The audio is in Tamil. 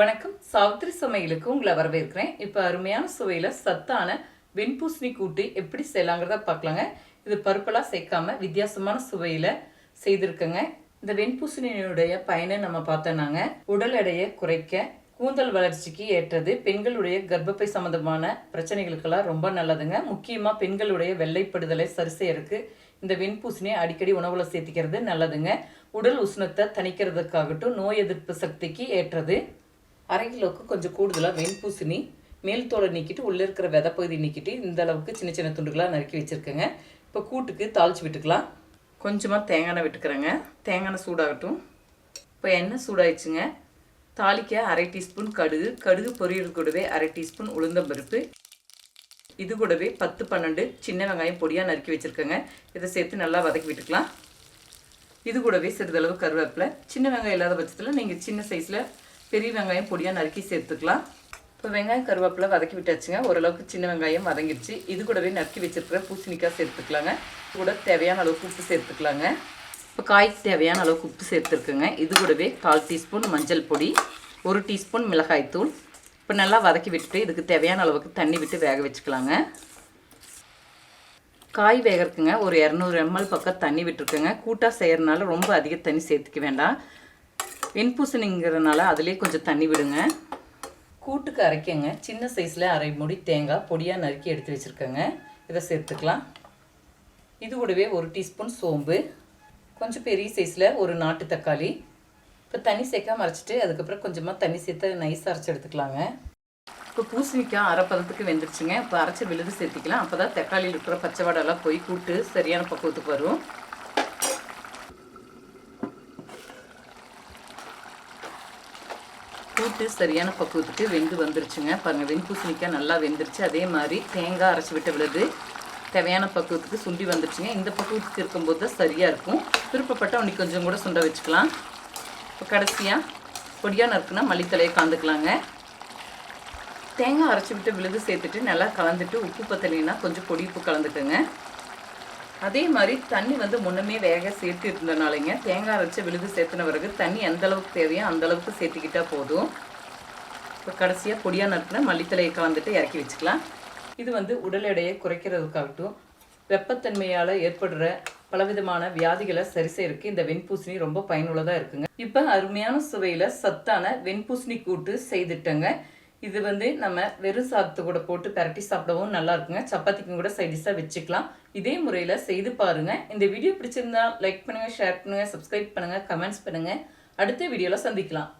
வணக்கம். சாவித்திரி சமையலுக்கு உங்களை வரவேற்கிறேன். இப்போ அருமையான சுவையில் சத்தான வெண்பூசணி கூட்டு எப்படி செய்யலாங்கிறத பார்க்கலாங்க. இது பருப்பெல்லாம் சேர்க்காம வித்தியாசமான சுவையில் செய்திருக்கேங்க. இந்த வெண்பூசணியுடைய பயனை நம்ம பார்த்தோன்னாங்க உடல் எடையை குறைக்க கூந்தல் வளர்ச்சிக்கு ஏற்றது பெண்களுடைய கர்ப்பப்பை சம்பந்தமான பிரச்சனைகளுக்கெல்லாம் ரொம்ப நல்லதுங்க. முக்கியமாக பெண்களுடைய வெள்ளைப்படுதலை சரி செய்யறதுக்கு இந்த வெண்பூசணியை அடிக்கடி உணவில் சேர்த்திக்கிறது நல்லதுங்க. உடல் உஷ்ணத்தை தணிக்கிறதுக்காகட்டும் நோய் எதிர்ப்பு சக்திக்கு ஏற்றது. அரை கிலோவுக்கு கொஞ்சம் கூடுதலாக வெண்பூசணி மேல் தோலை நீக்கிட்டு உள்ளே இருக்கிற விதைப்பகுதி நீக்கிட்டு இந்த அளவுக்கு சின்ன சின்ன துண்டுகளாக நறுக்கி வச்சுருக்கேங்க. இப்போ கூட்டுக்கு தாளித்து விட்டுக்கலாம். கொஞ்சமாக தேங்காய் எண்ணெய் விட்டுக்கிறேங்க. தேங்காய் எண்ணெய் சூடாகட்டும். இப்போ எண்ணெய் சூடாயிடுச்சுங்க. தாளிக்க அரை டீஸ்பூன் கடுகு. கடுகு பொரியல் கூடவே அரை டீஸ்பூன் உளுந்தம்பருப்பு இது கூடவே பத்து பன்னெண்டு சின்ன வெங்காயம் பொடியாக நறுக்கி வச்சுருக்கேங்க. இதை சேர்த்து நல்லா வதக்கி விட்டுக்கலாம். இது கூடவே சிறிதளவு கருவேப்பிலை. சின்ன வெங்காயம் இல்லாத பட்சத்தில் நீங்கள் சின்ன சைஸில் பெரிய வெங்காயம் பொடியாக நறுக்கி சேர்த்துக்கலாம். இப்போ வெங்காயம் கருவேப்பிலை வதக்கி விட்டாச்சுங்க. ஓரளவுக்கு சின்ன வெங்காயம் வதங்கிடுச்சு இது கூடவே நறுக்கி வச்சுருக்கிற பூசணிக்காய் சேர்த்துக்கலாங்க. கூட தேவையான அளவுக்கு உப்பு சேர்த்துக்கலாங்க. இப்போ காய்க்கு தேவையான அளவுக்கு உப்பு சேர்த்துருக்குங்க. இது கூடவே கால் டீஸ்பூன் மஞ்சள் பொடி ஒரு டீஸ்பூன் மிளகாய்த்தூள் இப்போ நல்லா வதக்கி விட்டுட்டு இதுக்கு தேவையான அளவுக்கு தண்ணி விட்டு வேக வச்சுக்கலாங்க. காய் வேகிறதுக்குங்க. ஒரு இரநூறு எம்எல் பக்கம் தண்ணி விட்டுருக்குங்க. கூட்டாக செய்கிறனால ரொம்ப அதிக தண்ணி சேர்த்துக்க வேண்டாம். வெண்பூசணிங்கிறதுனால அதிலே கொஞ்சம் தண்ணி விடுங்க. கூட்டுக்கு அரைக்கங்க. சின்ன சைஸில் அரை முடி தேங்காய் பொடியாக நறுக்கி எடுத்து வச்சுருக்கேங்க. இதை சேர்த்துக்கலாம். இது கூடவே ஒரு டீஸ்பூன் சோம்பு. கொஞ்சம் பெரிய சைஸில் ஒரு நாட்டு தக்காளி. இப்போ தண்ணி சேர்க்காம அரைச்சிட்டு அதுக்கப்புறம் கொஞ்சமாக தண்ணி சேர்த்து நைஸ் அரைச்சி எடுத்துக்கலாங்க. இப்போ பூசணிக்காய் அரை பதத்துக்கு வெந்துருச்சுங்க. இப்போ அரைச்சி விழுது சேர்த்திக்கலாம். அப்போ தான் தக்காளியில் இருக்கிற பச்சை வடெல்லாம் போய் கூட்டு சரியான பக்குவத்துக்கு வரும். கூட்டு சரியான பக்குவத்துக்கு வெந்து வந்துருச்சுங்க. பாருங்கள் வெண்பூசணிக்காய் நல்லா வெந்துருச்சு. அதே மாதிரி தேங்காய் அரைச்சி விட்டு விழுது தேவையான பக்குவத்துக்கு சுண்டி வந்துருச்சுங்க. இந்த பக்குவத்துக்கு இருக்கும்போது தான் சரியாக இருக்கும். விருப்பப்பட்டால் உனக்கு கொஞ்சம் கூட சுண்ட வச்சுக்கலாம். இப்போ கடைசியாக பொடியாக நறுக்குனா மல்லித்தலையை காந்துக்கலாங்க தேங்காய் அரைச்சி விட்டு விழுது சேர்த்துட்டு நல்லா கலந்துட்டு உப்பு பத்தலைன்னா கொஞ்சம் பொடி உப்பு கலந்துக்கோங்க. அதே மாதிரி தண்ணி வந்து முன்னமே வேக சேர்த்து இருந்தனாலங்க தேங்காய் அரைச்சி விழுது சேர்த்துன பிறகு தண்ணி எந்த அளவுக்கு தேவையோ அந்த அளவுக்கு சேர்த்துக்கிட்டா போதும். இப்போ கடைசியாக பொடியாக நறுக்கின மல்லித்தலையை கலந்துட்டு இறக்கி வச்சுக்கலாம். இது வந்து உடல் எடையை குறைக்கிறதுக்காகட்டும். வெப்பத்தன்மையால் ஏற்படுற பலவிதமான வியாதிகளை சரி செய்யறதுக்கு இந்த வெண்பூசணி ரொம்ப பயனுள்ளதாக இருக்குங்க. இப்போ அருமையான சுவையில் சத்தான வெண்பூசணி கூட்டு செய்துட்டேங்க. இது வந்து நம்ம வெறும் சாதத்து கூட போட்டு பரட்டி சாப்பிடவும் நல்லா இருக்குங்க சப்பாத்திக்கும் கூட சைடிஷாக வச்சுக்கலாம். இதே முறையில் செய்து பாருங்கள் இந்த வீடியோ பிடிச்சிருந்தா லைக் பண்ணுங்கள் ஷேர் பண்ணுங்கள் சப்ஸ்கிரைப் பண்ணுங்கள் கமெண்ட்ஸ் பண்ணுங்கள் அடுத்த வீடியோவில் சந்திக்கலாம்.